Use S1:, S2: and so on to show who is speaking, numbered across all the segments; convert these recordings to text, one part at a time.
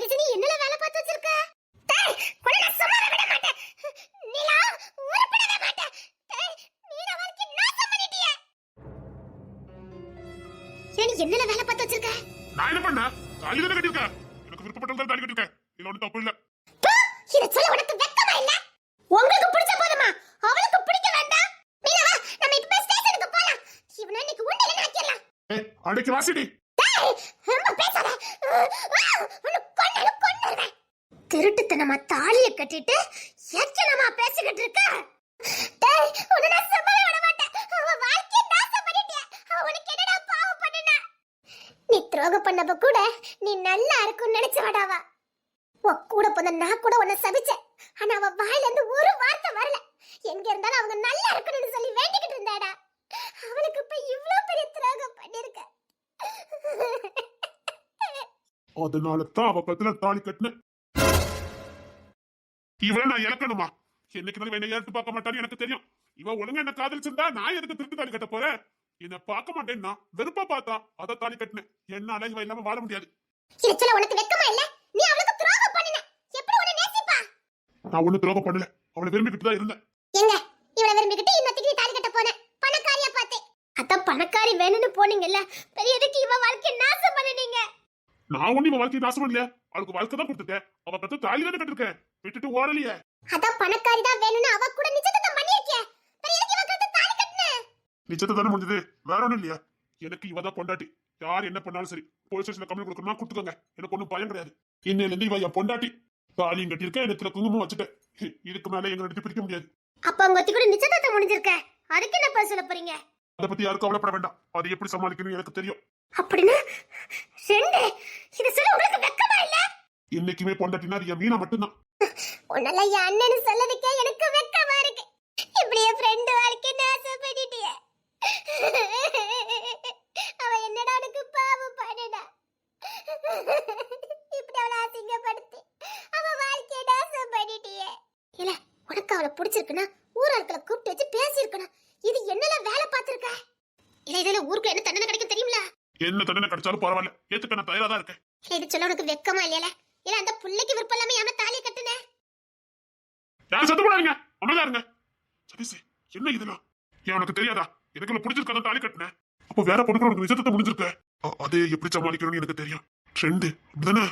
S1: நீ என்னல வேலை பார்த்து வச்சிருக்க? டேய் உன்னை நான் சும்மாவே விட மாட்டேன். நிலா உருப்படவே மாட்டேன். டேய் மீனா வாழ்க்கை நாசம் பண்ணிட்டியே. ஏன் என்னல வேலை பார்த்து வச்சிருக்க?
S2: நான் என்ன பண்ண? தாலி தானே கட்டியிருக்கேன் எனக்கு விருப்பப்பட்டது தாலி கட்டியிருக்கேன். இதுல ஒன்றும் தப்பு இல்ல!
S1: இத சொல்ல உனக்கு வெக்கமா இல்ல? உங்களுக்கு பிடிச்ச போதுமா? அவளுக்கு பிடிக்க வேண்டாம். வா நம்ம இப்ப ஸ்டேஷனுக்கு போலாம். இவனை இன்னைக்கு உண்டல நாக்கிடலாம்.
S2: ஏய் அன்னைக்கு வாசிடி
S1: டேய் ரொம்ப பேசாத உன்னை கொன்னு கொன்னுறேன் நம்ம தாலிய கட்டிட்டு எச்சனமா பேசிக்கிட்டு இருக்க? டேய் உன்னை நான் சும்மாவே விட மாட்டேன். அவ வாழ்க்கைய நாசம் பண்ணிட்டிய உனக்கு என்னடா பாவம் பண்ணின? நீ துரோகம் பண்ணப்ப கூட நீ நல்லா இருக்கும்னு நினைச்சு வாடாவா உன் கூட போன நான் கூட உன்னை சபிச்சேன். ஆனா அவ வாயில இருந்து ஒரு வார்த்தை வரல. எங்க இருந்தாலும் அவங்க நல்லா இருக்கணும்னு சொல்லி வேண்டிக்கிட்டு இருந்தாடா. அவளுக்கு இப்ப இவ்ளோ பெரிய துரோகம் பண்ணிருக்க.
S2: அதனால தான் அவ பத்தின தாலி கட்டினேன். இவள நான் இழக்கணுமா? என்னைக்கு என்ன ஏற்று பார்க்க மாட்டான்னு எனக்கு தெரியும். இவ ஒழுங்கா என்ன காதலிச்சிருந்தா நான் எதுக்கு திருட்டு தாலி கட்ட போறேன்? என்ன பார்க்க மாட்டேன்னா வெறுப்பா பார்த்தா அத தாலி கட்டினேன். என்னால இவ இல்லாம வாழ முடியாது. நான் ஒண்ணு துரோகம் பண்ணல. அவளை விரும்பிக்கிட்டு தான் இருந்தேன்.
S1: எங்க? இவளை விரும்பிக்கிட்டு இன்னத்துக்கு தாலி கட்ட போன. பணக்காரியா பார்த்தே. அதான் பணக்காரி வேணும்னு போனீங்கல்ல. பெரிய எதுக்கு இவ நாசம் பண்ணினீங்க?
S2: நான் ஒண்ணு இவன் வாழ்க்கையை நாசம் பண்ணல அவளுக்கு வாழ்க்கை தான் கொடுத்துட்டேன் அவ கத்து தாலி தானே கட்டிருக்கேன் விட்டுட்டு ஓடலையே.
S1: அதான் பணக்காரி தான் வேணும்னு அவ கூட நிச்சயத்தை பண்ணிருக்கே
S2: நிச்சயத்தை தானே முடிஞ்சது. வேற ஒண்ணும் இல்லையா. எனக்கு இவ தான் பொண்டாட்டி. யார் என்ன பண்ணாலும் சரி. போலீஸ் ஸ்டேஷன்ல கம்ப்ளைண்ட் கொடுக்கணும்னா கொடுத்துக்கோங்க. எனக்கு ஒண்ணும் பயம் கிடையாது. இன்னையில இருந்து இவ என் பொண்டாட்டி. தாலியும் கட்டியிருக்கேன் எனக்கு குங்குமம் வச்சுட்டேன். இதுக்கு மேல எங்க ரெண்டு பிரிக்க முடியாது.
S1: அப்ப உங்க கூட நிச்சயத்தை முடிஞ்சிருக்க. அதுக்கு என்ன பதில் சொல்ல போறீங்க?
S2: அதை பத்தி யாருக்கும் கவலைப்பட வேண்டாம். அதை எப்படி சமாளிக்கணும்னு எனக்கு தெரியும்.
S1: அப்படின்னா ரெண்டு இது சொல்ல உங்களுக்கு வெக்கமா இல்ல?
S2: இன்னைக்குமே பொண்டாட்டினா அது என் மீனா மட்டும்தான்.
S1: உன்னால என் அண்ணன்னு சொல்லதுக்கே எனக்கு வெக்கமா இருக்கு. இப்படி என் ஃப்ரெண்டு வாழ்க்கை நாசம் பண்ணிட்டியே அவ என்னடா உனக்கு பாவம் பண்ணுடா இப்படி அவளை அசிங்கப்படுத்தி அவ வாழ்க்கையை நாசம் பண்ணிட்டியே இல்ல உனக்கு அவளை பிடிச்சிருக்குன்னா ஊராட்களை கூப்பிட்டு வச்சு பேசியிருக்கணும். இது என்னல வேலை பார்த்திருக்க? இல்ல இதுல ஊருக்குள்ள என்ன தண்டனை
S2: என்ன தண்டனை கிடைச்சாலும் பரவாயில்ல. ஏத்துக்க நான் தயாரா தான் இருக்கேன்.
S1: இது சொல்ல உனக்கு வெக்கமா இல்லையில? இல்ல அந்த புள்ளைக்கு விருப்பம் இல்லாம ஏமா தாலியை கட்டுன?
S2: யாரும் சத்து போடாதீங்க. அமைதா இருங்க. சதீஷ் என்ன இதெல்லாம்? ஏன் உனக்கு தெரியாதா? எனக்கு இவ்வளவு பிடிச்சிருக்கதான் தாலி கட்டினேன் அப்போ வேற பொண்ணு உனக்கு விசத்தத்தை முடிஞ்சிருக்க? அது எப்படி சமாளிக்கணும்னு எனக்கு தெரியும். ட்ரெண்டு அப்படிதானே?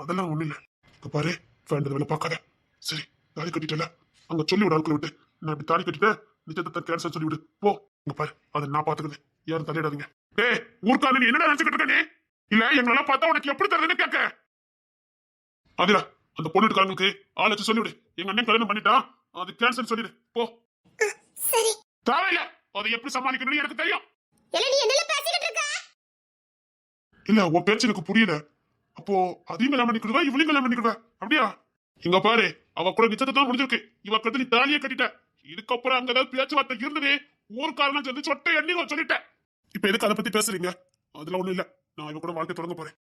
S2: அதெல்லாம் ஒண்ணு இல்ல. இங்க பாரு வேண்டது வேலை பார்க்காத. சரி தாலி கட்டிட்டல. அங்க சொல்லி விட ஆட்களை விட்டு. நான் இப்படி தாலி கட்டிட்டேன் நிச்சயத்தை கேன்சல் சொல்லி விடு. போ இங்க பாரு அதை நான் பாத்துக்கிறேன் யாரும் தலையிடாதீங்க. ஏய் ஊர்க்காரன் நீ என்ன நினைச்சுக்கிட்டு இருக்க நீ? இல்ல எங்களெல்லாம் பார்த்தா உனக்கு எப்படி தருதுன்னு கேட்க. அதுல அந்த பொண்ணுக்காரங்களுக்கு ஆளச்சு சொல்லிவிடு. எங்க அண்ணன் கல்யாணம் பண்ணிட்டா அது கேன்சல் சொல்லிடு போ.
S1: சரி.
S2: தேவையில்ல. அதை எப்படி சமாளிக்கணும்னு எனக்கு தெரியும்.
S1: இல்ல
S2: உன் பேச்சு எனக்கு புரியல. அப்போ அதையும் கல்யாணம் பண்ணிக்கிடுவா இவளையும் கல்யாணம் பண்ணிக்கிடுவா? அப்படியா? இங்க பாரு அவ கூட நிச்சயத்தை தான் முடிஞ்சிருக்கு. இவ கத்து நீ தாலியே கட்டிட்ட. இதுக்கப்புறம் அங்க ஏதாவது பேச்சுவார்த்தை இருந்தது ஊருக்காரனா சேர்ந்து சொட்டை எண்ணி சொல்லிட்டேன். இப்ப எதுக்கு அதை பத்தி பேசுறீங்க? அதுல ஒண்ணும் இல்ல. நான் இவ கூட வாழ்க்கை தொடங்க போறேன்.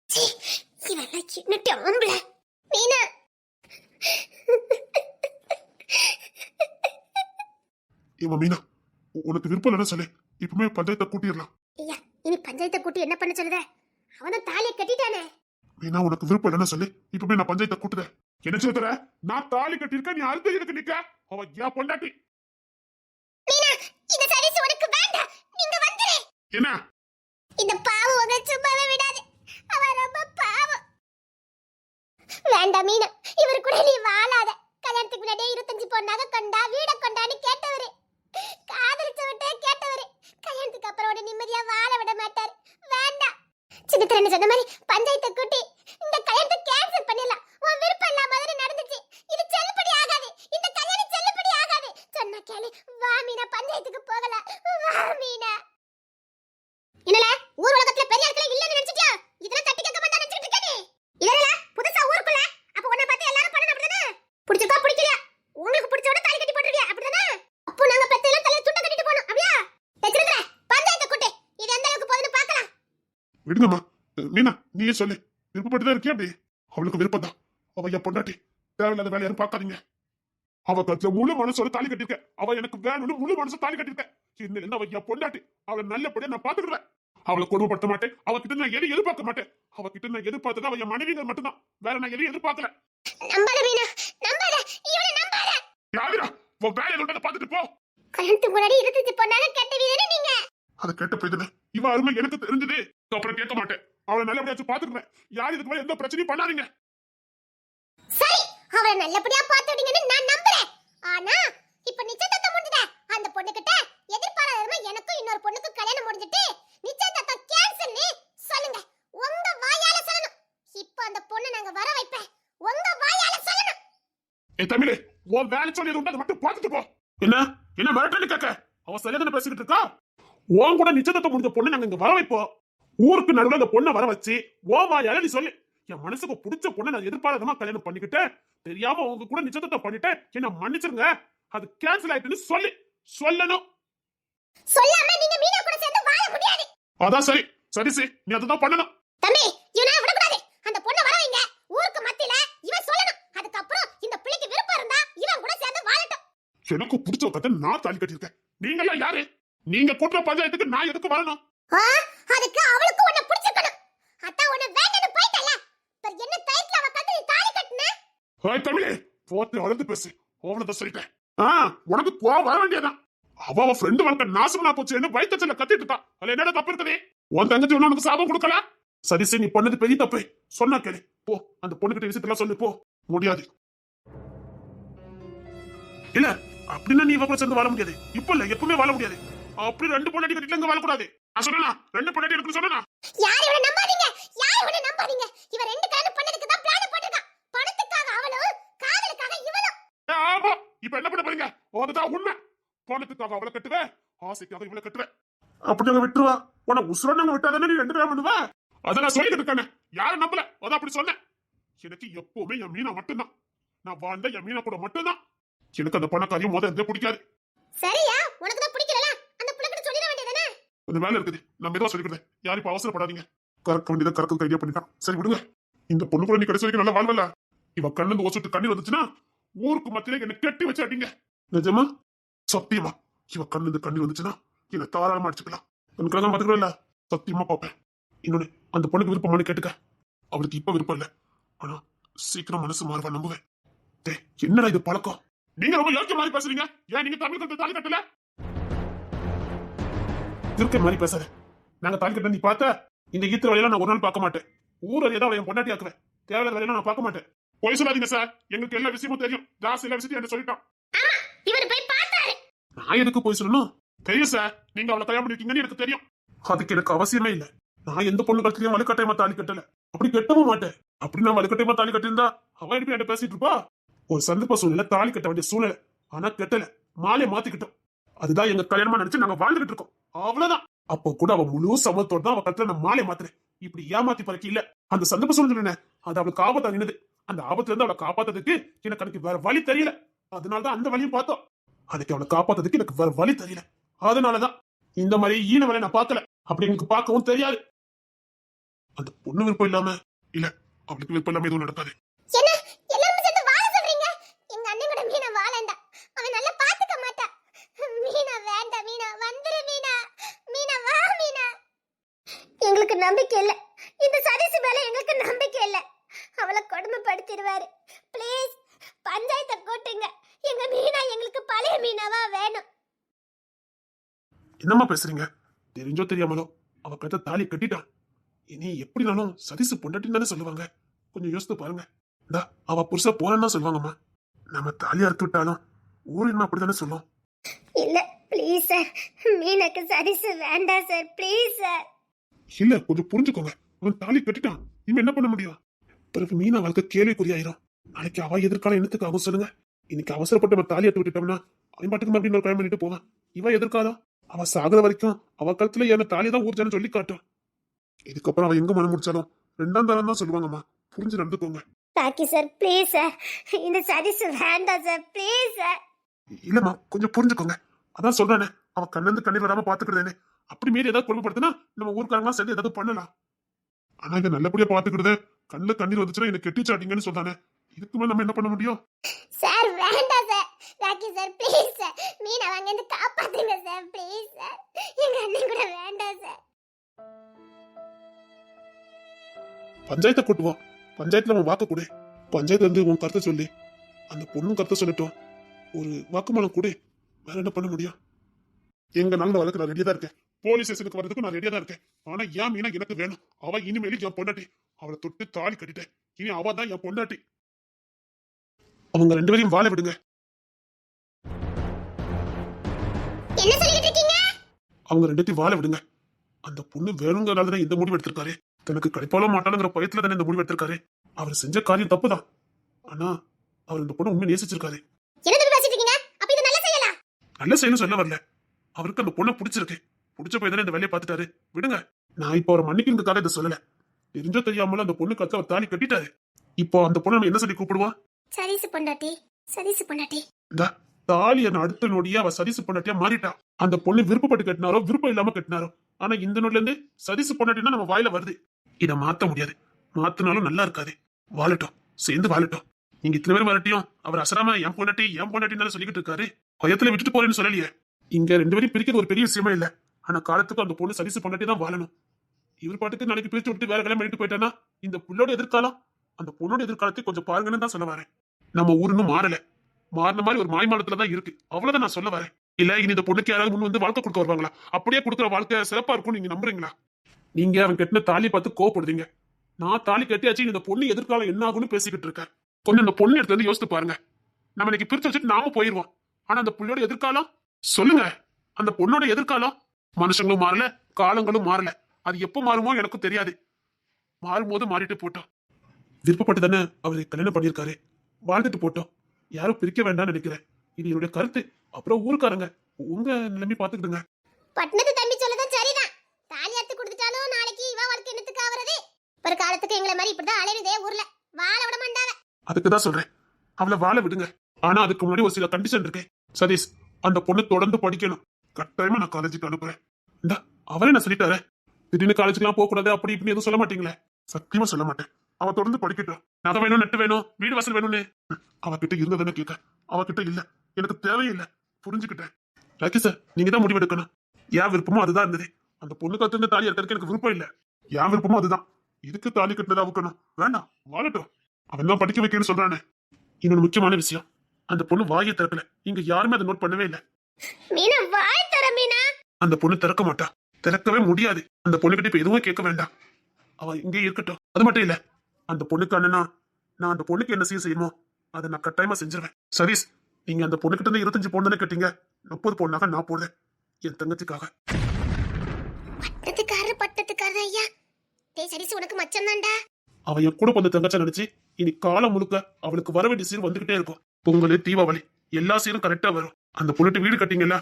S2: இவன் மீனா. உனக்கு விருப்பம் இல்லைன்னு சொல்லு. இப்பவுமே பஞ்சாயத்தை கூட்டிடலாம்.
S1: ஐயா இனி பஞ்சாயத்தை கூட்டி என்ன பண்ண சொல்லுத? அவனும் தாலியை கட்டிட்டானே.
S2: மீனா உனக்கு விருப்பம் இல்லைன்னு சொல்லு. இப்பவுமே நான் பஞ்சாயத்தை கூட்டுறேன் என்ன சொல்லுற நான் தாலி கட்டியிருக்கேன் நீ அறுத்து எனக்கு நிக்க. அவ ஏன் பொண்டாட்டி.
S1: மீனா இந்த சர்வீஸ் உனக்கு வேண்டாம் நீங்க வந்துரு
S2: என்ன
S1: இந்த பாவம் உங்க சும்மாவே விடாது அவ ரொம்ப பாவம் வேண்டாம் மீனா இவர் கூட நீ வாழாத கல்யாணத்துக்கு முன்னாடியே இருபத்தஞ்சு பொண்ணாக கொண்டா வீட கொண்டான்னு கேட்டவரு காதலிச்ச விட்டே கேட்டவரு கல்யாணத்துக்கு அப்புறம் உன்னை நிம்மதியா வாழ விட மாட்டாரு வேண்டாம் சின்னத்திரன்னு சொன்ன மாதிரி பஞ்சாயத்தை கூட்டி இந்த கல்யாணத்தை கேன்சல் பண்ணிடலாம் உன் விருப்பம் இல்லாம தானே நடந்துச்சு இது செல்லுபடி ஆகாது இந்த கல்யாணம் செல்லுபடி ஆகாது சொன்ன கேளு வா மீனா பஞ்சாயத்துக்கு போகலாம் வா மீனா என்னல ஊர் உலகத்துல பெரிய ஆட்களே இல்லன்னு நினைச்சிட்டியா இதெல்லாம் தட்டி கேட்க மாட்டா நினைச்சிட்டு இருக்க நீ இதெல்லாம் புதுசா ஊருக்குள்ள அப்ப உன்னை பார்த்து எல்லாரும் பண்ணணும் அப்படிதானே பிடிச்சிருக்கா பிடிக்கல உங்களுக்கு பிடிச்சோட தாலி கட்டி போட்டுருவியா அப்படிதானே அப்போ நாங்க பெத்தையெல்லாம் தலைய துண்டை கட்டிட்டு போனோம் அப்படியா வச்சிருக்கிற பஞ்சாயத்து கூட்டு இது எந்த அளவுக்கு போகுதுன்னு பார்க்கலாம்
S2: விடுங்கம்மா. மீனா நீயே சொல்லு. விருப்பப்பட்டு தான் இருக்கியா அப்படி? அவளுக்கு விருப்பம் தான் அவ என் பொண்டாட்டி. தேவையில்லாத வேலை யாரும் பார்க்காதீங்க. அவ கத்துல முழு மனசோட தாலி கட்டிருக்க அவ எனக்கு வேணும்னு முழு மனசு தாலி கட்டிருக்க இன்னில இருந்து அவ என் பொண்டாட்டி. அவளை நல்லபடியா நான் பாத்துக்கிறேன் அவளை கொடுமைப்படுத்த மாட்டேன். அவகிட்ட நான் எதையும் எதிர்பார்க்க மாட்டேன். அவகிட்ட நான் எதிர்பார்த்தது அவ என் மனைவிகள் மட்டும்தான். வேற நான் எதையும் எதிர்பார்க்கல.
S1: நம்பாத மீனா. நம்பாத. இவனை நம்பாத.
S2: யாருடா? உன் வேலையை உள்ளதை பார்த்துட்டு போ.
S1: கல்யாணத்துக்கு முன்னாடி இருந்துச்சு பொண்ணாக கெட்ட வீதனே நீங்க.
S2: அதை கேட்ட போயிட்டு இவ அருமை எனக்கு தெரிஞ்சது. அப்புறம் கேட்க மாட்டேன். அவளை நல்லபடியாச்சும் பாத்துக்கிறேன் யார் இதுக்கு மேல எந்த பிரச்சனையும் பண்ணாதீங்க.
S1: சரி அவளை நல்லபடியா பாத்துட்டீங்கன்னு நான் நம்புறேன். ஆனா இப்ப நிச்சயதார்த்தம் முடிஞ்சுதே. அந்த பொண்ணுகிட்ட எதிர்பாராத விதமா எனக்கும் இன்னொரு பொண்ணுக்கும் கல்யாணம் முடிஞ்சிட்டு நிச்சயதார்த்தம் கேன்சல்னு சொல்லுங்க. உங்க வாயால சொல்லணும். இப்போ அந்த பொண்ணு நாங்க வர வைப்பேன். உங்க வாயால சொல்லணும்.
S2: ஏ தமிழே உன் வேலை சொல்லி அதை மட்டும் பார்த்துட்டு போ. என்ன? என்ன மிரட்டன்னு கேட்க? அவ சரியா தானே பேசிக்கிட்டு இருக்கா? உன் கூட நிச்சயத்தை முடிஞ்ச பொண்ணு நாங்க இங்க வர வைப்போம் ஊருக்கு நடுவுல அந்த பொண்ணை வர வச்சு ஓ வாயால நீ சொல்லு. என் மனசுக்கு பிடிச்ச பொண்ணை நான் எதிர்பாராதமா கல்யாணம் பண்ணிக்கிட்டேன். தெரியாம உங்க கூட நிச்சயத்தை பண்ணிட்டேன். என்ன மன்னிச்சிருங்க. அது கேன்சல் ஆயிட்டுன்னு சொல்லி. சொல்லணும்.
S1: சொல்லாம நீங்க மீனா கூட சேர்ந்து வாழ முடியாது.
S2: அதான் சரி. சரி சரி. நீ அதுதான் பண்ணணும்.
S1: தம்பி இவனை விடக்கூடாது. அந்த பொண்ணை வர வைங்க. ஊருக்கு மத்தியில இவன் சொல்லணும். இந்த பிள்ளைக்கு விருப்பம் இருந்தா இவன் கூட சேர்ந்து வாழட்டும்.
S2: எனக்கு பிடிச்ச கதை நான் தாலி கட்டியிருக்கேன். நீங்க யாரு? நீங்க கூட்டுற பஞ்சாயத்துக்கு நான் எதுக்கு வரணும்?
S1: அதுக்கு அவளுக்கு உன்னை பிடிச்சிருக்கணும். அதான் உன்னை வேண்டன்னு போயிட்டல இப்ப என்ன தைட்ல அவ கட்டி தாலி கட்டுன?
S2: ஹாய் தமிழே போத்து வளர்ந்து பேசு. அவ்வளவுதான் சொல்லிட்டேன். ஆ உனக்கு கோவம் வர வேண்டியதான் அவ அவ ஃப்ரெண்டு வாழ்க்கை நாசமா போச்சுன்னு வயிற்றுல கத்திட்டு இருக்கா. அதுல என்னடா தப்பு இருக்குது? உன் தங்கச்சி ஒண்ணு உனக்கு சாபம் கொடுக்கல? சரி நீ பண்ணது பெரிய தப்பு. சொன்னா கேளு. போ அந்த பொண்ணுகிட்ட விஷயத்தெல்லாம் சொல்லு போ. முடியாது. இல்ல அப்படின்னா நீ இவ கூட சேர்ந்து வாழ முடியாது. இப்ப இல்ல எப்பவுமே வாழ முடியாது. அப்படி ரெண்டு பொண்டாட்டி கட்டிட்டு இங்க வாழக்கூடாது. நான் சொன்னா ரெண்டு பொண்டாட்டி எனக்கு சொன்னா
S1: யார் இவனை நம்பாதீங்க? யார் இவனை நம்பாதீங்க? இவ ரெண்டு கல்யாணம் பண்ணதுக்கு தான் பிளான் போட்டிருக்கான். பணத்துக்காக அவளும் காதலுக்காக இவளும்
S2: ஆமா இப்ப என்ன பண்ண போறீங்க? அதுதான் உண்மை. பணத்துக்காக அவளை கட்டுவேன் ஆசைக்காக இவளை கட்டுவேன் அப்படி அங்க விட்டுருவா. உன உசுரோட நாங்க விட்டாதானே நீ ரெண்டு பேரும் பண்ணுவ? அத நான் சொல்லிட்டு இருக்கானே. யாரும் நம்பல? அதான் அப்படி சொன்னேன். எனக்கு எப்பவுமே என் மீனா மட்டும்தான். நான் வாழ்ந்த என் மீனா கூட மட்டும்தான். எனக்கு அந்த பணக்காரியும் முத இருந்தே பிடிக்காது.
S1: சரியா உனக்கு தான் பிடிக்கல அந்த புள்ள கிட்ட சொல்லிட வேண்டியதானே
S2: கொஞ்சம் வேலை இருக்குது நான் மெதுவா சொல்லிக்கிறேன். யாரும் இப்ப அவசரப்படாதீங்க. கறக்க வேண்டியதை கறக்க ஐடியா பண்ணிட்டான் சரி விடுங்க. இந்த பொண்ணு கூட நீ கடைசி வரைக்கும் நல்லா வாழ்வல இவ கண்ணு ஓசிட்டு கண்ணீர் வந்துச்சுன்னா ஊருக்கு மத்தியில என்ன கெட்டி வச்சு அடிங்க நிஜமா? சத்தியமா. இவ கண்ணு கண்ணீர் வந்துச்சுன்னா என்ன தாராளமா அடிச்சுக்கலாம். எனக்கு தான் பாத்துக்கிறோம்ல சத்தியமா பாப்பேன். இன்னொன்னு அந்த பொண்ணுக்கு விருப்பமானு கேட்டுக்க. அவளுக்கு இப்ப விருப்பம் இல்ல. ஆனா சீக்கிரம் மனசு மாறுவா நம்புவேன். டேய் என்னடா இது பழக்கம்? நீங்க ரொம்ப யோசிக்க மாதிரி பேசுறீங்க. ஏன் நீங்க தமிழ் தாலி கட்டல? இருக்க மாதிரி பேசாத. நாங்க தாலி கட்ட நீ பார்த்த இந்த ஈத்திர வேலையெல்லாம் நான் ஒரு நாள் பார்க்க மாட்டேன். ஊர் அறியாத அவளை என் பொண்டாட்டி ஆக்குவேன். தேவையில்லாத வேலையெல்லாம் நான் பார்க்க மாட்டேன். பொய் சொல்லாதீங்க சார் எங்களுக்கு எல்லா விஷயமும் தெரியும். ஜாஸ் எல்லா விஷயத்தையும் என்ன சொல்லிட்டான். நான் எதுக்கு போய் சொல்லணும்? தெரியும் சார் நீங்க அவளை கல்யாணம் பண்ணிருக்கீங்கன்னு எனக்கு தெரியும். அதுக்கு எனக்கு அவசியமே இல்ல. நான் எந்த பொண்ணு கட்டிலையும் வலுக்கட்டாயமா தாலி கட்டல. அப்படி கட்டவும் மாட்டேன். அப்படி நான் வலுக்கட்டாயமா தாலி கட்டியிருந்தா அவ எப்படி என்கிட்ட பேசிட்டு இருப்பா? ஒரு சந்தர்ப்ப சூழ்நிலை தாலி கட்ட வேண்டிய சூழ்நிலை. ஆனா கட்டல. மாலையை மாத்திக்கிட்டோம். அதுதான் எங்க கல்யாணமா நினைச்சு நாங்க வாழ்ந்துகிட்டு இருக்கோம். அவ்வளவுதான். அப்போ கூட அவ முழு சமத்தோட தான் அவ கத்துல நான் மாலை மாத்துறேன் இப்படி ஏமாத்தி பறக்க இல்ல. அந்த சந்தர்ப்ப சூழ்நிலை அது அவளுக்கு ஆபத்தா நின்னது. அந்த ஆபத்துல இருந்து அவளை காப்பாத்துறதுக்கு எனக்கு எனக்கு வேற வழி தெரியல. அதனாலதான் அந்த வழியும் பார்த்தோம். அதுக்கு அவளை காப்பாத்துறதுக்கு எனக்கு வேற வழி தெரியல. அதனாலதான் இந்த மாதிரி ஈன வேலை நான் பார்க்கல. அப்படி எனக்கு பார்க்கவும் தெரியாது. அந்த பொண்ணு விருப்பம் இல்லாம இல்ல அவளுக்கு விருப்பம் இல்லாம எதுவும் நடக்காது
S1: என்ன எல்லாரும் சேர்ந்து வாழ சொல்றீங்க எங்க அண்ணன் கூட மீனா வாழண்டா அவன் நல்லா பாத்துக்க மாட்டா மீனா வேண்டாம் மீனா வந்துரு மீனா மீனா வா மீனா எங்களுக்கு நம்பிக்கை இல்ல. இந்த சதீஷ் மேல எங்களுக்கு நம்பிக்கை இல்ல. அவளை கொடுமைப்படுத்திடுவாரு. ப்ளீஸ் பஞ்சாயத்தை கூட்டுங்க. எங்க மீனா எங்களுக்கு பழைய மீனாவா வேணும்.
S2: என்னம்மா பேசுறீங்க? தெரிஞ்சோ தெரியாமலோ? அவ பெத்த தாலி கட்டிட்டான் இனி எப்படினாலும் சதீசு பொண்டாட்டின்னு தானே சொல்லுவாங்க. கொஞ்சம் யோசித்து பாருங்க. இந்தா அவ புருஷ போறேன்னு சொல்லுவாங்கம்மா. நம்ம தாலி அறுத்து விட்டாலும் ஊரின்மா அப்படித்தானே சொல்லும்.
S1: இல்ல ப்ளீஸ் சார் மீனாக்கு சதீஷ் வேண்டாம் சார் ப்ளீஸ் சார்
S2: இல்ல கொஞ்சம் புரிஞ்சுக்கோங்க. அவன் தாலி கட்டிட்டான். இவன் என்ன பண்ண முடியும்? பிறகு மீனா வாழ்க்கை கேள்விக்குறியாயிரும். நாளைக்கு அவ எதிர்காலம் என்னத்துக்கு ஆகும் சொல்லுங்க. இன்னைக்கு அவசரப்பட்டு நம்ம தாலி எடுத்து விட்டுட்டோம்னா அவன் பாட்டுக்கு அப்படின்னு ஒரு கல்யாணம் பண்ணிட்டு போவான். இவன் எதிர்காலம். அவ சாகுற வரைக்கும் அவ கழுத்துல என்ன தாலி தான் ஊர்ஜான்னு சொல்லி காட்டும். இதுக்கப்புறம் அவ எங்க மனம் முடிச்சாலும் ரெண்டாம் தரம் தான் சொல்லுவாங்கம்மா. புரிஞ்சு நடந்துக்கோங்க.
S1: ராக்கி சார் ப்ளீஸ் சார் இந்த சதீஷ் வேண்டாம் சார் ப்ளீஸ் சார்
S2: இல்லம்மா கொஞ்சம் புரிஞ்சுக்கோங்க. அதான் சொல்றானே. அவ கண்ணந்து கண்ணீர் வராம பாத்துக்கிறதேனே. அப்படி மீறி ஏதாவது கொடுமைப்படுத்தினா நம்ம ஊருக்காரங்களாம் சேர்ந்து ஏதாவது பண்ணலாம். ஆனா இதை நல்லபடியா பாத்துக்கிறத கண்ணுல கண்ணீர் வந்துச்சுன்னா என்ன கெட்டி சாட்டிங்கன்னு சொல்றானே. இதுக்கு மேல நம்ம என்ன பண்ண முடியும்?
S1: சார் வேண்டாம் sir Rocky sir please sir Meena வாங்க இருந்து காப்பாத்துங்க சார் ப்ளீஸ் சார் எங்க அண்ணன் கூட வேண்டாம் சார்
S2: பஞ்சாயத்தை கூட்டுவோம். பஞ்சாயத்துல அவன் வாக்கு கொடு. பஞ்சாயத்துல இருந்து உன் கருத்தை சொல்லி. அந்த பொண்ணும் கருத்தை சொல்லட்டும். ஒரு வாக்குமூலம் கொடு. வேற என்ன பண்ண முடியும்? எங்க நல்ல வழக்கு நான் ரெடியா தான் இருக்கேன். போலீஸ் ஸ்டேஷனுக்கு வரதுக்கு நான் ரெடியா தான் இருக்கேன். ஆனா ஏன் மீனா எனக்கு வேணும். அவ இனிமேல் என் பொண்டாட்டி. அவளை தொட்டு தாலி கட்டிட்டேன். இனி அவ தான் என் பொண்டாட்டி. அவங்க ரெண்டு பேரையும் வாழ விடுங்க. அவங்க ரெண்டுத்தையும் வாழ விடுங்க. அந்த பொண்ணு வேணுங்கிறனால தான் இந்த முடிவு எடுத்திருக்காரு. தனக்கு கிடைப்பாலும் மாட்டாளுங்கிற பயத்துல தானே இந்த முடிவு எடுத்திருக்காரு. அவர் செஞ்ச காரியம் தப்புதான். ஆனா அவர் இந்த பொண்ணு உண்மை நேசிச்சிருக்காரு.
S1: நல்ல
S2: செய்யணும் சொல்ல வரல. அவருக்கு அந்த பொண்ணை பிடிச்சிருக்கு. பிடிச்ச போய் தானே இந்த வேலையை பார்த்துட்டாரு. விடுங்க. நான் இப்போ அவரை மன்னிக்கிறதுக்காக இதை சொல்லல. தெரிஞ்சோ தெரியாமல அந்த பொண்ணு கத்து அவர் தாலி கட்டிட்டாரு. இப்போ அந்த பொண்ணை நம்ம என்ன சொல்லி கூப்பிடுவா
S1: சரிசு பொண்டாட்டி. சரிசு பொண்டாட்டி.
S2: இந்த தாலியை அடுத்த நொடியே அவ சதிசு பொண்டாட்டியா மாறிட்டா. அந்த பொண்ணு விருப்பப்பட்டு கட்டினாரோ விருப்பம் இல்லாம கட்டினாரோ. ஆனா இந்த நொடில இருந்து சதிசு பொண்டாட்டினா நம்ம வாயில வருது. இத மாத்த முடியாது. மாத்தினாலும் நல்லா இருக்காது. வாழட்டும். சேர்ந்து வாழட்டும். நீங்க இத்தனை பேர் வரட்டியும் அவர் அசராம என் பொண்டாட்டி என் பொண்டாட்டின்னு சொல்லிக்கிட்டு இருக்காரு. பயத்துல விட்டுட்டு போறேன்னு சொல்லலையே. இங்க ரெண்டு பேரும் பிரிக்கிறது ஒரு பெரிய விஷயமே இல்ல. ஆனா காலத்துக்கு அந்த பொண்ணு சதிசு பொண்டாட்டி தான் வாழணும். இவர் பாட்டுக்கு நாளைக்கு பிரிச்சு விட்டு வேற கல்யாணம் பண்ணிட்டு போயிட்டானா இந்த புள்ளோட எதிர்காலம் அந்த பொண்ணோட எதிர்காலத்தை கொஞ்சம் பாருங்கன்னு தான் சொல்ல வரேன். நம்ம ஊர்னு மாறல. மாறின மாதிரி ஒரு மாய்மாலத்துல தான் இருக்கு. அவ்வளவுதான் நான் சொல்ல வரேன். இல்ல இனி இந்த பொண்ணுக்கு யாராவது முன் வந்து வாழ்க்கை கொடுக்க வருவாங்களா? அப்படியே கொடுக்குற வாழ்க்கை சிறப்பா இருக்கும் நீங்க நம்புறீங்களா? நீங்க அவன் கட்டின தாலி பார்த்து கோவப்படுறீங்க நான் தாலி கட்டியாச்சு இந்த பொண்ணு எதிர்காலம் என்ன ஆகும்னு பேசிக்கிட்டு இருக்கேன் கொஞ்சம் இந்த பொண்ணு எடுத்து வந்து யோசித்து பாருங்க. நம்ம இன்னைக்கு பிரிச்சு வச்சுட்டு நாம போயிருவோம். ஆனா அந்த புள்ளையோட எதிர்காலம் சொல்லுங்க. அந்த பொண்ணோட எதிர்காலம்? மனுஷங்களும் மாறல காலங்களும் மாறல. அது எப்போ மாறுமோ எனக்கும் தெரியாது. மாறும்போது மாறிட்டு போட்டோம். விருப்பப்பட்டு தானே அவரை கல்யாணம் பண்ணியிருக்காரு. வாழ்ந்துட்டு போட்டோம். யாரும் பிரிக்க வேண்டாம்னு நினைக்கிறேன். இது என்னுடைய கருத்து. அப்புறம் ஊருக்காரங்க உங்க நிலைமை பாத்துக்கிடுங்க
S1: பட்டணத்து தம்பி சொல்லதும் சரிதான். தாலி அறுத்து கொடுத்துட்டாலும் நாளைக்கு இவ வாழ்க்கை என்னத்துக்கு ஆவறது? ஒரு காலத்துக்கு எங்களை மாதிரி இப்படிதான் அலையுதே ஊர்ல. வாழ விட மாட்டாங்க.
S2: அதுக்கு தான் சொல்றேன். அவளை வாழ விடுங்க. ஆனா அதுக்கு முன்னாடி ஒரு சில கண்டிஷன் இருக்கு. சதீஷ் அந்த பொண்ணு தொடர்ந்து படிக்கணும். கட்டாயமா நான் காலேஜுக்கு அனுப்புறேன். இந்த அவரே நான் சொல்லிட்டாரு? திடீர்னு காலேஜுக்குலாம் போக கூடாது அப்படி இப்படி எதுவும் சொல்ல மாட்டீங்களே? சத்தியமா சொல்ல மாட்டேன். அவ தொடர்ந்து படிக்கட்டும். நகை வேணும் நெட்டு வேணும் வீடு வாசல் வேணும்னு. அவகிட்ட இருந்ததுன்னு கேட்க அவகிட்ட இல்ல. எனக்கு தேவையில்லை புரிஞ்சுக்கிட்டேன். லக்கி சார் நீங்க தான் முடிவெடுக்கணும் என் விருப்பமோ அதுதான் இருந்தது. அந்த பொண்ணு கத்து தாலி எடுக்கிறதுக்கு எனக்கு விருப்பம் இல்ல. என் விருப்பமும் அதுதான். இதுக்கு தாலி கட்டினதா அவுக்கணும் வேண்டாம் வாழட்டும். அவன் தான் படிக்க வைக்கணும்னு சொல்றானே. இன்னொரு முக்கியமான விஷயம். அந்த பொண்ணு வாயை திறக்கல. இங்க யாருமே அதை நோட் பண்ணவே இல்ல.
S1: மீனா வாய் தர மீனா.
S2: அந்த பொண்ணு திறக்க மாட்டா. திறக்கவே முடியாது. அந்த பொண்ணுகிட்ட இப்ப எதுவும் கேட்க வேண்டாம். அவ இங்கே இருக்கட்டும். அது மட்டும் இல்ல. அந்த பொண்ணுக்கு அண்ணனா நான் அந்த பொண்ணுக்கு என்ன செய்ய செய்யணுமோ அதை நான் கட்டாயமா செஞ்சிருவேன். சதீஷ் நீங்க அந்த பொண்ணுகிட்ட இருந்து இருபத்தஞ்சு பொண்ணு தானே கேட்டீங்க? முப்பது பொண்ணாக நான் போடுறேன். என் தங்கச்சிக்காக.
S1: பட்டத்துக்காரர் பட்டத்துக்காரர் ஐயா? டேய் சரிசு உனக்கு மச்சம் தான்டா
S2: அவ என் கூட கொஞ்சம் தங்கச்சா நினைச்சு இனி காலம் முழுக்க அவளுக்கு வர வேண்டிய சீர் வந்துகிட்டே இருக்கும். பொங்கல் தீபாவளி எல்லா சீரும் கரெக்டா வரும். அந்த பொண்ணுட்டு வீடு கட்டிங்கல்ல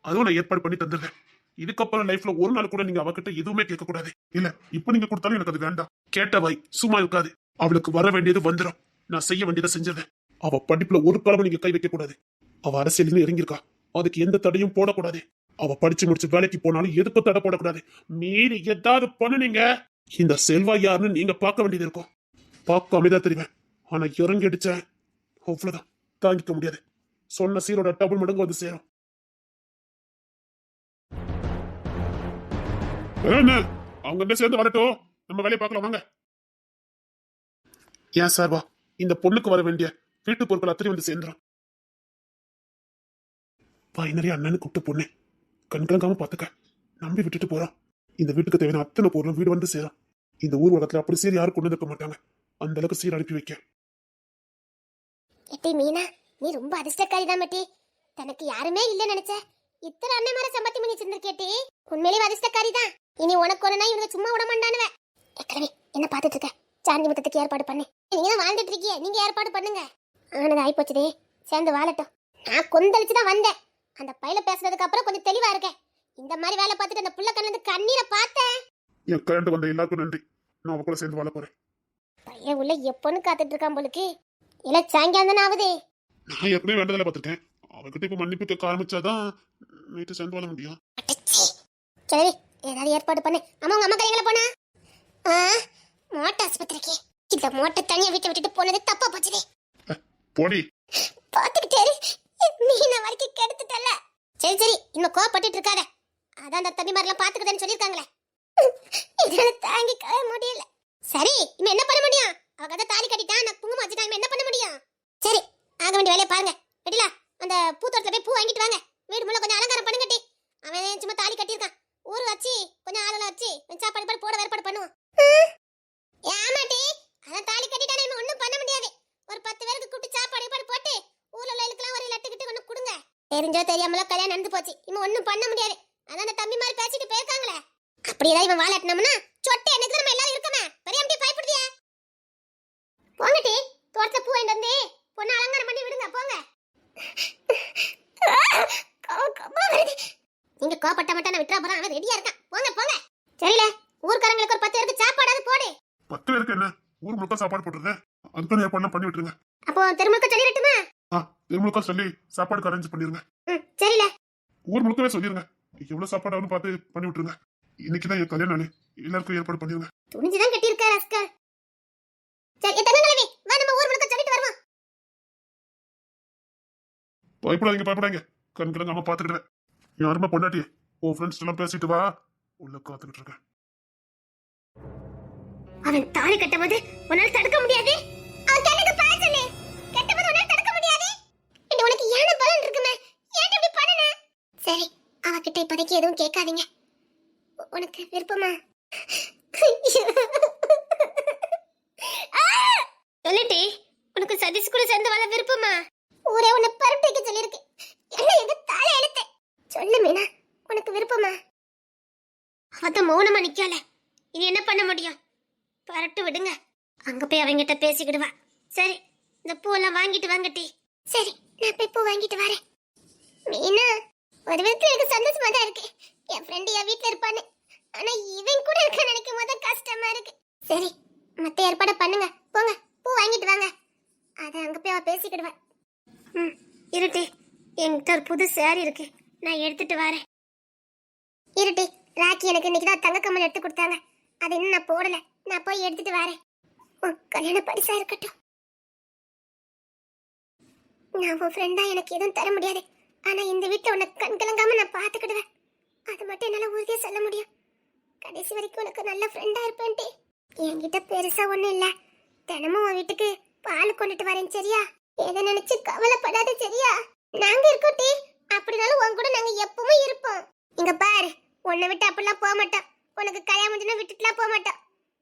S2: அதுவும் நான் ஏற்பாடு பண்ணி தந்துடுறேன். இதுக்கப்புறம் லைஃப்ல ஒரு நாள் கூட நீங்க அவகிட்ட எதுவுமே கேட்க கூடாது இல்ல இப்ப நீங்க கொடுத்தாலும் எனக்கு அது வேண்டாம். கேட்ட வாய் சும்மா இருக்காது. அவளுக்கு வர வேண்டியது வந்துடும் நான் செய்ய வேண்டியதை செஞ்சிருவேன். அவ படிப்புல ஒரு காலமும் நீங்க கை வைக்க கூடாது. அவ அரசியல் இறங்கியிருக்கா. அதுக்கு எந்த தடையும் போடக்கூடாது. அவ படிச்சு முடிச்சு வேலைக்கு போனாலும் எதுக்கும் தடை போடக்கூடாது. மீறி ஏதாவது பண்ணுனீங்க இந்த செல்வா யாருன்னு நீங்க பார்க்க வேண்டியது இருக்கும். பார்க்க அமைதா தெரியுவேன் ஆனா இறங்கி அடிச்சேன் அவ்வளவுதான். தாங்கிக்க முடியாது. சொன்ன சீரோட டபுள் மடங்கு வந்து சேரும். அவங்க சேர்ந்து வரட்டும். நம்ம வேலையை பார்க்கலாம் வாங்க. ஏன் சார் வா? இந்த பொண்ணுக்கு வர வேண்டிய வீட்டு பொருட்கள் அத்தனை வந்து வாய் நிறைய அண்ணனு கூப்பிட்டு பொண்ணு. கண்கலங்காம பாத்துக்க நம்பி விட்டுட்டு போறான் இந்த வீட்டுக்கு தேவையான அத்தனை பொருளும் வீடு வந்து சேரும். இந்த ஊர் உலகத்துல அப்படி சீர் யாரும் கொண்டு இருக்க மாட்டாங்க. அந்த அளவுக்கு சீர் அனுப்பி வைக்க.
S1: எட்டி மீனா நீ ரொம்ப அதிர்ஷ்டக்காரி தான் மட்டி. தனக்கு யாருமே இல்ல நினைச்ச. இத்தனை அண்ணன் மாதிரி சம்பாத்தி பண்ணி வச்சிருந்திருக்கேட்டி உண்மையிலேயே அதிர்ஷ்டக்காரி தான் இனி உனக்கு ஒருனா இவங்க சும்மா விட மாட்டானுவ. ஏற்கனவே என்ன பார்த்துட்டு இருக்க சாந்தி முத்தத்துக்கு ஏற்பாடு பண்ணு. நீங்க தான் வாழ்ந்துட்டு இருக்கீங்க நீங்க ஏற்பாடு பண்ணுங்க. ஆனது ஆயிப்போச்சுதே சேர்ந்து வாழட்டும். நான் கொந்தளிச்சு தான் வந்தேன். அந்த பையில பேசுனதுக்கு அப்புறம் கொஞ்சம் தெளிவா இருக்கேன். இந்த மாதிரி வேலை பார்த்துட்டு அந்த புள்ள கண்ணு கண்ணீரை பார்த்தேன்.
S2: என் கரண்ட் வந்த எல்லாருக்கும் நன்றி. நான் அவ கூட சேர்ந்து வாழ போறேன்.
S1: பையன் உள்ள எப்போன்னு காத்துட்டு இருக்கான் போலுக்கு. இல்ல சாயங்காலம் ஆகுது?
S2: நான் ஏற்கனவே வேண்டதில்ல பார்த்திருக்கேன். அவகிட்ட இப்ப மன்னிப்பு கேட்க ஆரம்பிச்சாதான் நைட்டு சேர்ந்து வாழ முடியும்.
S1: சரி ஏதாவது ஏற்பாடு பண்ணு. அம்மா உங்க அம்மா கடைங்கள போனா? ஆ மோட்டை ஆஸ்பத்திரிக்கு. இந்த மோட்டை தனியா வீட்டை விட்டுட்டு போனது தப்பா போச்சுதே
S2: போடி.
S1: பாத்துக்கிட்டே மீன வரைக்கும் கெடுத்துட்டல சரி சரி இன்னும் கோவப்பட்டுட்டு இருக்காத. அதான் அந்த தம்பி மாதிரிலாம் பாத்துக்கிட்டேன்னு சொல்லியிருக்காங்களே. இதனால தாங்கிக்கவே முடியல. சரி இனிமே என்ன கதை தாலி கட்டிட்டா நான் குங்குமம் வச்சுட்டா இனிமே என்ன பண்ண முடியும் சரி ஆக வேண்டிய வேலையை பாருங்க வெட்டில அந்த போய் பூ வாங்கிட்டு வாங்க. வீடு முள்ள கொஞ்சம் அலங்காரம் பண்ணுங்கட்டி. அவன் சும்மா தாலி கட்டியிருக்கான். ஊர் வச்சு கொஞ்சம் ஆளுல வச்சு சாப்பாடு பாடு போட வேறுபாடு பண்ணுவோம். ஏமாட்டி அதான் தாலி கட்டிட்டா நம்ம ஒண்ணும் பண்ண முடியாது. ஒரு பத்து பேருக்கு கூப்பிட்டு சாப்பாடு பாடு போட்டு ஊர்ல உள்ளவங்களுக்குலாம் ஒரு லட்டு கிட்டு ஒண்ணு கொடுங்க. தெரிஞ்சோ தெரியாமலோ கல்யாணம் நடந்து போச்சு. இவன் ஒண்ணும் பண்ண முடியாது. அதான் அந்த தம்பி மாதிரி பேசிட்டு போயிருக்காங்களே. அப்படியே இவன் வாழட்டினோம்னா சொட்டை எனக்கு நம்ம எல்லாரும் இருக்கமே பெரிய அம்பி பயப்படுதியா போங்கட்டி தோட்டத்துல பூ வாங்கிட்டு வந்து பொண்ணு அலங்காரம் பண்ணி விடுங்க போங்க நீங்க கோபப்பட்ட மட்டும் நான் விட்டுற போறான் அவன் ரெடியா இருக்கான் போங்க போங்க சரில ஊர்க்காரங்களுக்கு ஒரு பத்து பேருக்கு சாப்பாடாவது போடு
S2: பத்து பேருக்கு என்ன முழுக்க சாப்பாடு போட்டுருந்தேன் அதுக்கான ஏற்பாடு பண்ணி விட்டுருங்க.
S1: அப்போ திருமுழுக்க சொல்லிடட்டுமா?
S2: ஆ திருமுழுக்க சொல்லி சாப்பாடுக்கு அரேஞ்ச் பண்ணிருங்க.
S1: சரில.
S2: ஊர் முழுக்கவே சொல்லிருங்க. எவ்வளவு சாப்பாடு ஆகும்னு பார்த்து பண்ணி விட்டுருங்க. இன்னைக்குதான் என் கல்யாண நாள் எல்லாருக்கும் ஏற்பாடு பண்ணிருங்க.
S1: துணிஞ்சுதான் கட்டியிருக்காரு அஸ்கர். சரி எத்தனை கிழவி வா நம்ம ஊர் முழுக்க சொல்லிட்டு வருவோம்.
S2: பயப்படாதீங்க பயப்படாதீங்க. கண் கிழங்காம பாத்துக்கிட்டேன் என் அருமை பொண்டாட்டி உன் ஃப்ரெண்ட்ஸ் எல்லாம் பேசிட்டு வா. உள்ள காத்துக்கிட்டு இருக்கேன்.
S1: அவன் தாலி கட்டும்போது உன்னால தடுக்க முடியாது. அவன் கண்ணுக்கு பாய சொல்லு. கட்டும்போது உன்னால தடுக்க முடியாது. இது உனக்கு ஏன பலன் இருக்குமே? ஏன் இப்படி பண்ணன? சரி அவகிட்ட இப்போதைக்கு எதுவும் கேட்காதீங்க. உனக்கு விருப்பமா? சொல்லிட்டி உனக்கு சதீஷ் கூட சேர்ந்து வாழ விருப்பமா? ஊரே உன்னை பரப்பிக்க சொல்லியிருக்கு. என்ன எது தாலை எடுத்து? சொல்லு மீனா உனக்கு விருப்பமா? அவதான் மௌனமா நிக்கல இது என்ன பண்ண முடியும்? பரட்டு விடுங்க. அங்க போய் அவங்கிட்ட பேசிக்கிடுவா. சரி இந்த பூவெல்லாம் வாங்கிட்டு வாங்கட்டி சரி நான் போய் பூ வாங்கிட்டு வரேன். மீனா ஒரு விதத்துல எனக்கு சந்தோஷமா தான் இருக்கு. என் ஃப்ரெண்டு என் வீட்ல இருப்பான்னு. ஆனா இவன் கூட இருக்க நினைக்கும் போது கஷ்டமா இருக்கு. சரி மத்த ஏற்பாடு பண்ணுங்க. போங்க பூ வாங்கிட்டு வாங்க. அத அங்க போய் அவ பேசிக்கிடுவா. ம் இருட்டி என்கிட்ட ஒரு புது சாரி இருக்கு. நான் எடுத்துட்டு வரேன். இருட்டி ராக்கி எனக்கு இன்னைக்கு தான் தங்க கம்மல் எடுத்து கொடுத்தாங்க. அது இன்னும் நான் போடல. நான் போய் எடுத்துட்டு வரேன். உன் கல்யாண பரிசா இருக்கட்டும். நான் உன் ஃப்ரெண்டா எனக்கு எதுவும் தர முடியாது. ஆனா இந்த வீட்டுல உன்னை கண் கலங்காம நான் பாத்துக்கிடுவேன் அது மட்டும் என்னால உறுதியா சொல்ல முடியும். கடைசி வரைக்கும் உனக்கு நல்ல ஃப்ரெண்டா இருப்பேன்ட்டு. என்கிட்ட பெருசா ஒண்ணும் இல்ல. தினமும் உன் வீட்டுக்கு பால் கொண்டுட்டு வரேன் சரியா? எதை நினைச்சு கவலைப்படாத சரியா? நாங்க இருக்கோம் டீ அப்படினாலும் உன் கூட நாங்க எப்பவுமே இருப்போம். இங்க பாரு உன்னை விட்டு அப்படிலாம் போக மாட்டோம். உனக்கு கல்யாணம் முடிஞ்சுனா விட்டுட்டுலாம் போக மாட்டோம்.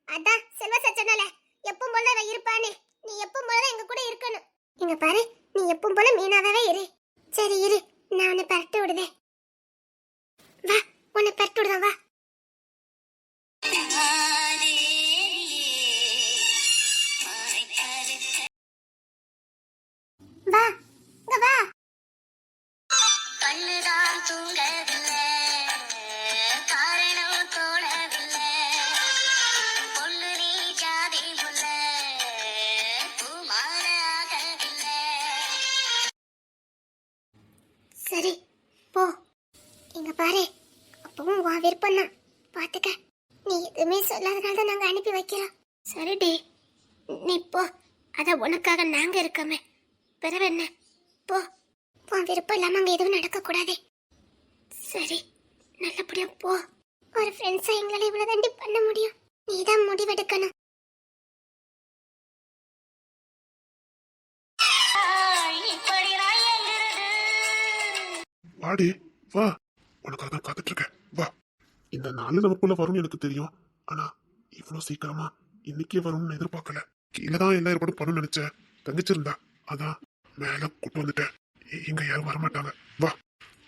S1: அதான் செல்வ சச்சனால எப்பவும் போல அவ இருப்பானே நீ எப்பவும் போல எங்க கூட இருக்கணும். இங்க பாரு நீ எப்பவும் போல மீனாவே இரு. சரி இரு நான் உன்னை பரட்டு விடுதேன். வா உன்னை பரட்டு விடுதேன் வா. வா இங்க வா.
S3: கண்ணுதான் தூங்கவில்லை
S1: உனக்காக நாங்க இருக்கோமே. பிறவு என்ன? போ. உன் விருப்பம் இல்லாம அங்க எதுவும் நடக்க கூடாதே சரி நல்லபடியா போ. ஒரு ஃப்ரெண்ட்ஸா எங்களால இவ்வளவு தாண்டி பண்ண முடியும். நீதான் முடிவெடுக்கணும்.
S2: வாடி வா. உனக்காக தான் காத்துட்டு இருக்கேன் வா. இந்த நாலு நமக்குள்ள வரும்னு எனக்கு தெரியும். ஆனா இவ்வளவு சீக்கிரமா இன்னைக்கே வரும்னு எதிர்பார்க்கல. கீழே தான் எல்லா ஏற்பாடும் பண்ணணும்னு நினைச்சேன் தங்கச்சிருந்தா. அதான் மேல கூட்டு வந்துட்டேன். இங்க யாரும் வரமாட்டாங்க. வா.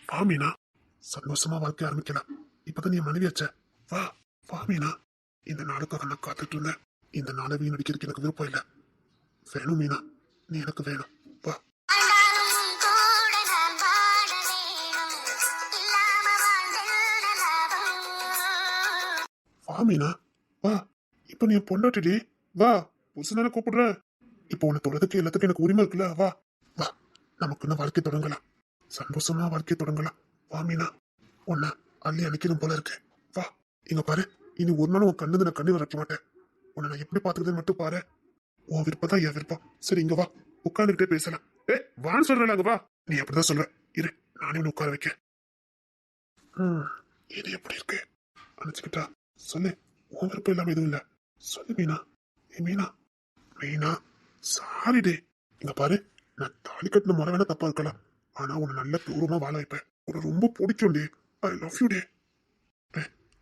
S2: வா மீனா. சந்தோஷமா வாழ்க்கை ஆரம்பிக்கலாம். இப்பதான் நீ மனைவியாச்ச வா. வா மீனா. இந்த நாளுக்காக நான் காத்துட்டு இருந்தேன். இந்த நாளை வீணடிக்கிறதுக்கு எனக்கு விருப்பம் இல்லை. வேணும் மீனா. நீ எனக்கு வேணும். வா. வா மீனா. வா. இப்ப நீ பொண்டாட்டிடி. வா. புதுசுதானே கூப்பிடுற? இப்போ உன்னை தொடுறதுக்கு எல்லாத்துக்கும் எனக்கு உரிமை இருக்குல்ல வா. வா. நமக்கு இன்னும் வாழ்க்கை தொடங்கலாம். சந்தோஷமா வாழ்க்கை தொடங்கலாம். வா மீனா. உன்னை அள்ளி அணைக்கணும் போல இருக்கு. வா. இங்க பாரு. இனி ஒரு நாள் உன் கண்ணு நான் கண்ணு வைக்க மாட்டேன். உன்னை நான் எப்படி பாத்துக்கிறதுன்னு மட்டும் பாரு. உன் விருப்பம் தான் என் விருப்பம். சரி இங்க வா. உட்காந்துக்கிட்டே பேசலாம். ஏ வான்னு சொல்றேன் அங்க வா. நீ அப்படிதான் சொல்ற. இரு நானே உன்னை உட்கார வைக்க ம், இது எப்படி இருக்கு? அணைச்சுக்கிட்டா. சொல்லு. உன் விருப்பம் இல்லாம எதுவும் இல்ல. சொல்லு மீனா. ஏ மீனா. மீனா சாரி டே இங்க பாரு நான் தாலி கட்டின முறை வேணா தப்பா இருக்கலாம். ஆனா உன்னை நல்ல தூரமா வாழ வைப்பேன். உன்னை ரொம்ப பிடிக்கும் டே ஐ லவ் யூ டே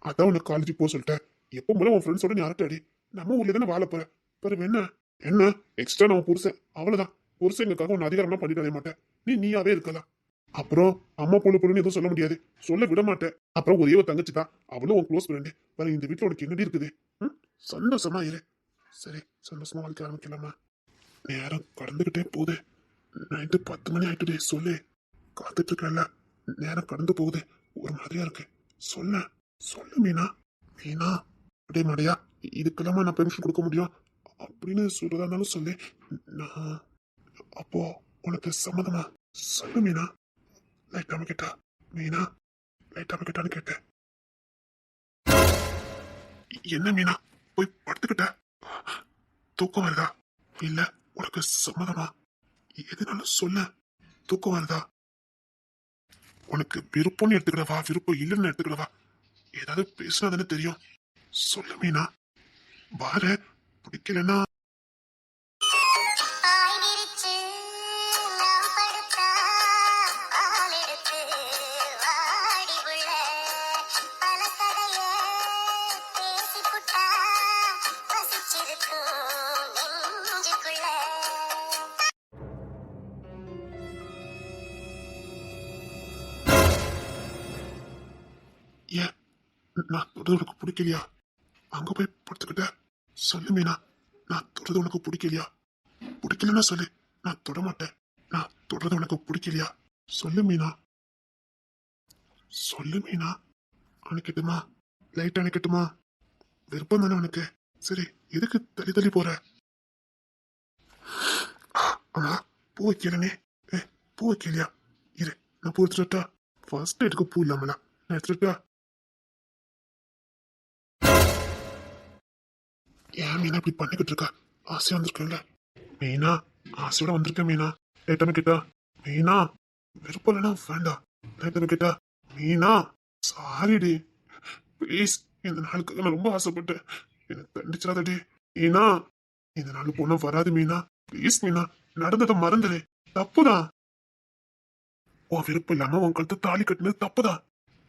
S2: அதான் உனக்கு காலேஜ் போக சொல்லிட்டேன் எப்போ முதல்ல உன் ஃப்ரெண்ட்ஸோட நீ அரட்டாடி நம்ம ஊர்ல தானே வாழ போற. பாரு என்ன என்ன? எக்ஸ்ட்ரா நான் புருஷன். அவ்வளவுதான். புருஷங்களுக்காக உன் அதிகாரமா பண்ணிட்டு மாட்டேன். நீ நீயாவே இருக்கலாம். அப்புறம் அம்மா பொண்ணு பொண்ணுன்னு எதுவும் சொல்ல முடியாது. சொல்ல விட மாட்டேன். அப்புறம் ஒரே ஒரு தங்கச்சி தான். அவளும் உன் க்ளோஸ் ஃப்ரெண்டு வேற இந்த வீட்டில் உனக்கு என்னடி இருக்குது? ம்? சந்தோஷமா இரு. சரி சந்தோஷமா வாழ்க்கை ஆரம்பிக்கலாமா? நேரம் கடந்துகிட்டே போகுது. நைட்டு பத்து மணி ஆயிட்டுடே சொல்லு. காத்துட்டு இருக்கல நேரம் கடந்து போகுது. ஒரு மாதிரியா இருக்கு. சொல்ல சொல்லு மீனா. மீனா அப்படியே மடையா இதுக்கெல்லாமா நான் பெர்மிஷன் கொடுக்க முடியும்? அப்படின்னு சொல்றதா இருந்தாலும் சொல்லு. நான் அப்போ உனக்கு சம்மதமா? சொல்லு மீனா. லைட்டாம கேட்டா மீனா லைட்டாம கேட்டான்னு கேட்டேன். என்ன மீனா போய் படுத்துக்கிட்ட? தூக்கம் வருதா? இல்ல உனக்கு சம்மதமா? எதுனாலும் சொல்ல. தூக்கம் வருதா? உனக்கு விருப்பம்னு எடுத்துக்கிறவா? விருப்பம் இல்லைன்னு எடுத்துக்கிறவா? ஏதாவது பேசினா தானே தெரியும். சொல்லு மீனா. பாரு பிடிக்கலன்னா தொடுறது உனக்கு பிடிக்கலையா? அங்க போய் படுத்துக்கிட்ட. சொல்லு மீனா நான் தொடுறது உனக்கு பிடிக்கலையா? பிடிக்கலன்னா சொல்லு. நான் தொட மாட்டேன். நான் தொடுறது உனக்கு பிடிக்கலையா? சொல்லு மீனா. சொல்லு மீனா. அணைக்கட்டுமா? லைட் அணைக்கட்டுமா? விருப்பம் தானே உனக்கு? சரி எதுக்கு தள்ளி தள்ளி போற? ஆனா பூ வைக்கலனே. ஏ பூ வைக்கலையா? இரு நான் பூ எடுத்துட்டா ஃபர்ஸ்ட் எடுக்க பூ இல்லாமலா? நான் எடுத்துட்டா ஏன் மீனா இப்படி பண்ணிக்கிட்டு இருக்கா? ஆசையா வந்திருக்கேன்ல. மீனா ஆசையோட வந்திருக்கேன் மீனா. லேட்டாம கேட்டா. மீனா விருப்பம் இல்லைனா வேண்டாம் லேட்டாம கேட்டா. மீனா சாரிடி. ப்ளீஸ் இந்த நாளுக்கு நான் ரொம்ப ஆசைப்பட்டேன். எனக்கு தண்டிச்சிடாதடி. மீனா இந்த நாள் பொண்ணு வராது மீனா. ப்ளீஸ் மீனா நடந்ததை மறந்துடு. தப்புதான் உன் விருப்பம் இல்லாம உன் கழுத்து தாலி கட்டினது தப்புதான்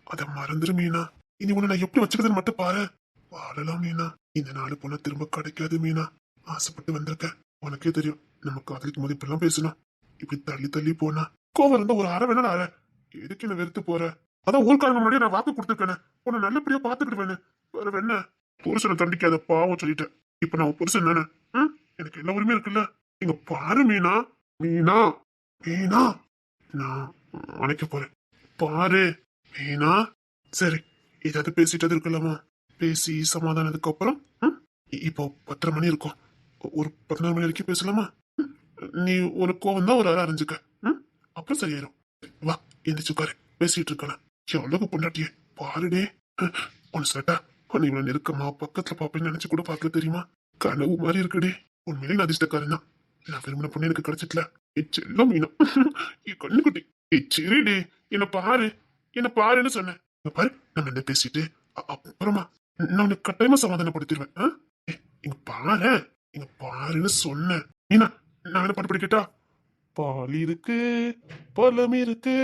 S2: அதை மறந்துரு மீனா. இனி உன்னை நான் எப்படி வச்சுக்கிறதுன்னு மட்டும் பாரு. வாழலாம் மீனா. இந்த நாலு பொண்ணு திரும்ப கிடைக்காது மீனா. ஆசைப்பட்டு வந்திருக்கேன் உனக்கே தெரியும். நம்ம காதலிக்கும் போது இப்பெல்லாம் பேசணும் இப்படி தள்ளி தள்ளி போனா. கோவம் இருந்தா ஒரு அரை வேணா அரை எதுக்கு என்ன வெறுத்து போற? அதான் ஊர்க்காரங்க முன்னாடியே நான் வாக்கு கொடுத்துருக்கேன். உன்னை நல்லபடியா பாத்துக்கிடுவேனே வேற என்ன? புருஷனை தண்டிக்காத பாவம் சொல்லிட்டேன். இப்ப நான் புருஷன் தானே? எனக்கு எல்லா உரிமையும் இருக்குல்ல? இங்க பாரு மீனா. மீனா. மீனா. நான் அணைக்க போறேன். பாரு மீனா. சரி ஏதாவது பேசிட்டது இருக்கலாமா? பேசி சமாதானத்துக்கு அப்புறம் இப்போ பத்தரை மணி இருக்கும். ஒரு பதினோரு மணி வரைக்கும் பேசலாமா? நீ உனக்கு கோவம் தான் ஒரு அரை அறிஞ்சுக்க. அப்புறம் சரியாயிரும். வா எந்திரிச்சு உட்காரு. பேசிட்டு இருக்கலாம் எவ்வளவு பொண்டாட்டியே. பாருடே. உன் சட்டா உன்னை இவ்வளவு நெருக்கமா பக்கத்துல பாப்பேன்னு நினைச்சு கூட பார்க்க தெரியுமா? கனவு மாதிரி இருக்குடே. உண்மையிலே நான் அதிர்ஷ்டக்காரன் தான். நான் விரும்பின பொண்ணு எனக்கு கிடைச்சிட்டல. என் செல்லம் மீனம் என் கண்ணுக்குட்டி. ஏ என்ன பாரு. என்ன பாருன்னு சொன்னேன். பாரு நம்ம என்ன பேசிட்டு அப்புறமா. நான் உனக்கு கட்டாயமா சமாதானப்படுத்திடுவேன். ஆ? இங்க பாரு. இங்க பாருன்னு சொன்னேன் மீனா நான் என்ன பாட்டு படிக்கட்டா? பால் இருக்கு பழம் இருக்கு.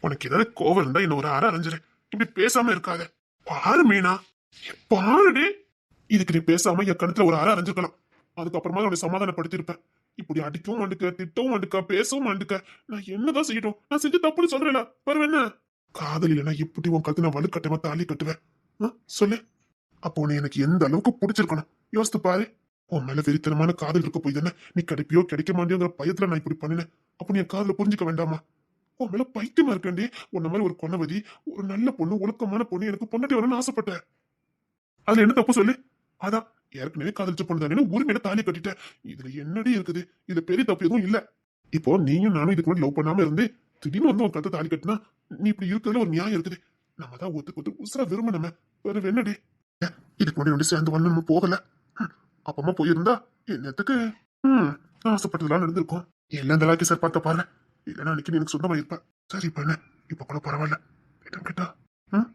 S2: உனக்கு ஏதாவது கோவம் இருந்தா என்ன ஒரு அரை அரைஞ்சிரு. இப்படி பேசாம இருக்காத. பாரு மீனா. பாருடி. இதுக்கு நீ பேசாம என் கணத்துல ஒரு அரை அரைஞ்சிருக்கலாம். அதுக்கப்புறமா உன்னை சமாதானப்படுத்திருப்பேன். இப்படி அடிக்கவும் மாட்டுக்க திட்டவும் மாட்டுக்க பேசவும் மாட்டுக்க. நான் என்னதான் செய்யட்டும்? நான் செஞ்சு தப்புன்னு சொல்றேன்ல. பாரு என்ன காதல் இல்லைன்னா எப்படி உன் கழுத்து நான் வலுக்கட்டமா தாலி கட்டுவேன்? ஆ? சொல்லு. அப்போ உன்னை எனக்கு எந்த அளவுக்கு பிடிச்சிருக்கணும்? யோசித்து பாரு. உன் மேல வெறித்தனமான காதல் இருக்க போய் தானே நீ கிடைப்பியோ கிடைக்க மாட்டியோங்கிற பயத்துல நான் இப்படி பண்ணினேன். அப்போ நீ என் காதல புரிஞ்சுக்க வேண்டாமா? உன் மேல பைத்தியமா இருக்கேன்டி. உன்ன மாதிரி ஒரு கொணவதி ஒரு நல்ல பொண்ணு ஒழுக்கமான பொண்ணு எனக்கு பொண்டாட்டி வரணும்னு ஆசைப்பட்டேன். அதுல என்ன தப்பு சொல்லு? அதான் ஏற்கனவே காதலிச்ச பொண்ணு தானே உரிமையில தாலி கட்டிட்டேன். இதுல என்னடி இருக்குது? இதுல பெரிய தப்பு எதுவும் இல்ல. இப்போ நீயும் நானும் இதுக்கு முன்னாடி லவ் பண்ணாம இருந்து திடீர்னு வந்து உன் கருத்தை தாலி கட்டினா நீ இப்படி இருக்கிறதுல ஒரு நியாயம் இருக்குது. நம்ம தான் ஒத்துக்கு ஒத்து உசுரா விரும்பினமே வேற என்னடி இதுக்கு முன்னாடி சேர்ந்து வந்து நம்ம போகல? அப்பமா போயிருந்தா என்னத்துக்கு? ம் ஆசைப்பட்டதெல்லாம் நடந்திருக்கும். எல்லாம் தலாக்கி சார் பார்த்த பாருங்க இல்லைன்னா அன்னைக்கு எனக்கு சொந்தமா இருப்பேன் சரி பண்ண. இப்போ இப்ப கூட பரவாயில்ல. கேட்டா கேட்டா? ம்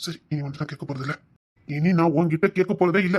S2: சரி இனி வந்து நான் கேட்க போறது இனி நான் உன்கிட்ட கேட்க போறதே இல்ல.